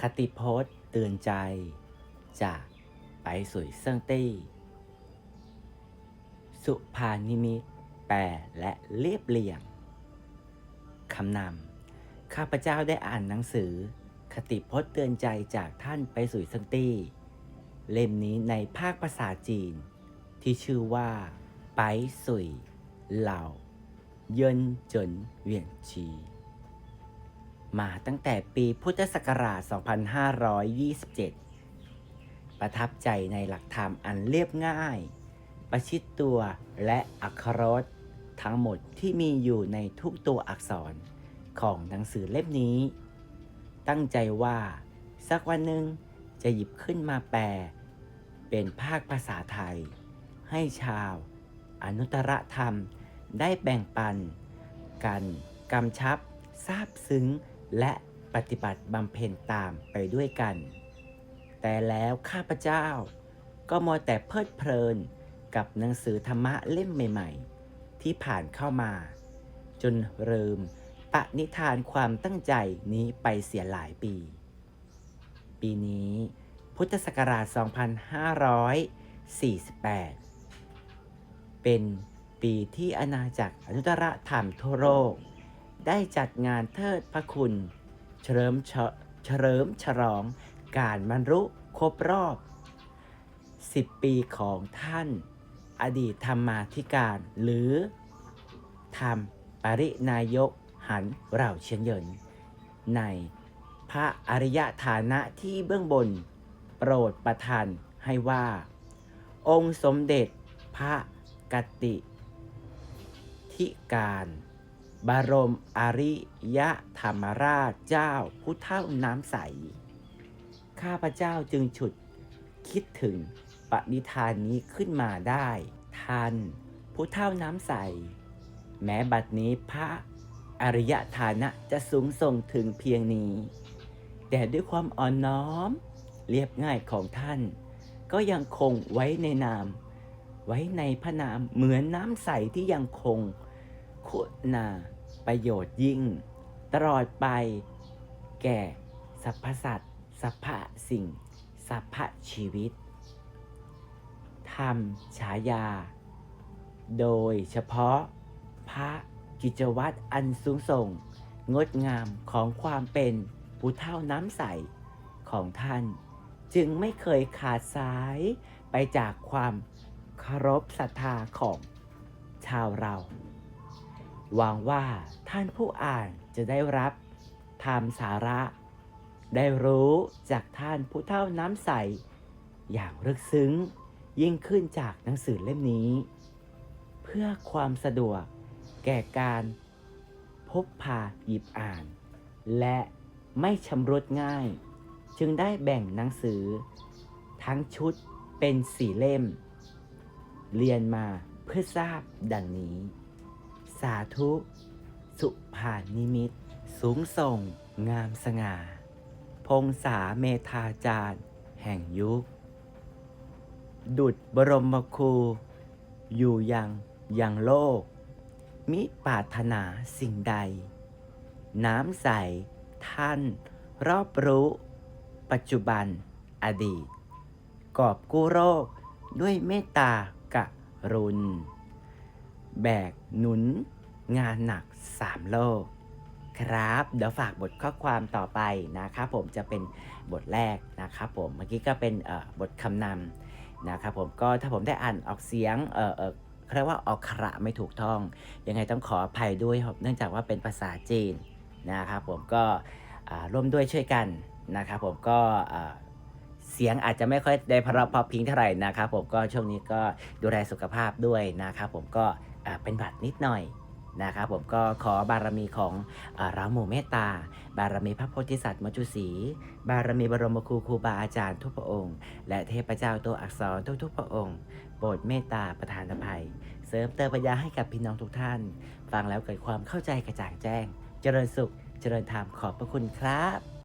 คติโพสต์เตือนใจ จากไปสุยเซิงตี้ สุภานิมิตแปลและเรียบเรียงคำนำข้าพเจ้าได้อ่านหนังสือ คติพจน์เตือนใจจากท่านไปสุยเซิงตี้ เล่มนี้ในภาคภาษาจีน ที่ชื่อว่า ไปสุยเหล่า เยินเจินเหวียนชี มาตั้งแต่ปีพุทธศักราช 2527 ประทับใจในหลักธรรมอันเรียบง่าย ประชิดตัวและอักขรสทั้งหมดที่มีอยู่ในทุกตัวอักษรของหนังสือเล่มนี้ ตั้งใจว่า สักวันหนึ่งจะหยิบขึ้นมาแปล เป็นภาคภาษาไทย ให้ชาว อนุตตรธรรมได้แบ่งปัน กันกำชับทราบซึ้ง และปฏิบัติบำเพ็ญตามไปด้วยกัน แต่แล้วข้าพเจ้า ก็มัวแต่เพลิดเพลินกับหนังสือธรรมะเล่มใหม่ ๆ ที่ผ่านเข้ามา จนลืมปณิธานความตั้งใจนี้ไปเสียหลายปี ปีนี้พุทธศักราช 2548 เป็นปีที่อาณาจักรอนุตตรธรรมทั่วโลก ได้จัดงานเทิดพระคุณ เฉลิมฉเฉลิมฉลองการบรรลุครบรอบ 10 ปีของท่าน อดีตธรรมาธิการหรือธรรมปรินายกหันเราเชียนเยินในพระอริยฐานะที่เบื้องบน โปรดประทานให้ว่า องค์สมเด็จพระกติทิการ บรมอริยธรรมราชเจ้าผู้เท่าน้ำใส ข้าพเจ้าจึงฉุดคิดถึงปณิธานนี้ขึ้นมาได้ ท่านผู้เท่าน้ำใส แม้บัดนี้พระอริยฐานะจะสูงส่งถึงเพียงนี้ แต่ด้วยความอ่อนน้อม เรียบง่ายของท่าน ก็ยังคงไว้ในนาม ไว้ในพระนามเหมือนน้ำใสที่ยังคง คุณาประโยชน์ยิ่ง ตลอดไป แก่สรรพสัตว์สรรพสิ่งสรรพชีวิตทำฉายา โดยเฉพาะพระกิจวัตรอันสูงส่ง งดงามของความเป็นผู้เท่าน้ำใสของท่าน จึงไม่เคยขาดสายไปจากความเคารพศรัทธาของชาวเรา หวังว่าท่านผู้อ่านจะได้รับธรรมสาระ ได้รู้จากท่านผู้เท่าน้ำใส อย่างลึกซึ้งยิ่งขึ้นจากหนังสือเล่มนี้ เพื่อความสะดวกแก่การพบพาหยิบอ่าน และไม่ชำรุดง่าย จึงได้แบ่งหนังสือ ทั้งชุดเป็นสี่เล่ม เรียนมาเพื่อทราบดังนี้ สาธุ สุภานิมิต สูงส่ง งามสง่า พงษาเมธาจารย์ แห่งยุค ดุจบรมครู อยู่ยังยังโลก มิปาถนาสิ่งใด น้ำใส ท่าน รอบรู้ ปัจจุบัน อดีต กอบกู้โรคด้วยเมตตากรุณ แบกหนุน งานหนักสามโลก ครับ เดี๋ยวฝากบทข้อความต่อไปนะครับผมจะเป็นบทแรกนะครับผมเมื่อกี้ก็เป็นบทคำนำนะครับผมก็ถ้าผมได้อ่านออกเสียงเออเออเขาเรียกว่าออกขระไม่ถูกต้อง ยังไงต้องขออภัยด้วยเนื่องจากว่าเป็นภาษาจีนนะครับผมก็ร่วมด้วยช่วยกันนะครับผมก็เสียงอาจจะไม่ค่อยได้พราะพราะพริงเท่าไหร่นะครับผมก็ช่วงนี้ก็ดูแลสุขภาพด้วยนะครับผมก็ เป็นบัตรนิดหน่อยนะครับผมก็ขอบารมีของอาเราหมู่เมตตา บารมีพระโพธิสัตว์มจุสีบารมีบรมครูครูบาอาจารย์ทุกพระองค์ และเทพเจ้าตัวอักษรทุกๆพระองค์โปรดเมตตาประทานอภัย เสริมเติมปัญญาให้กับพี่น้องทุกท่าน ฟังแล้วเกิดความเข้าใจกระจ่างแจ้ง เจริญสุข เจริญธรรมขอบพระคุณครับ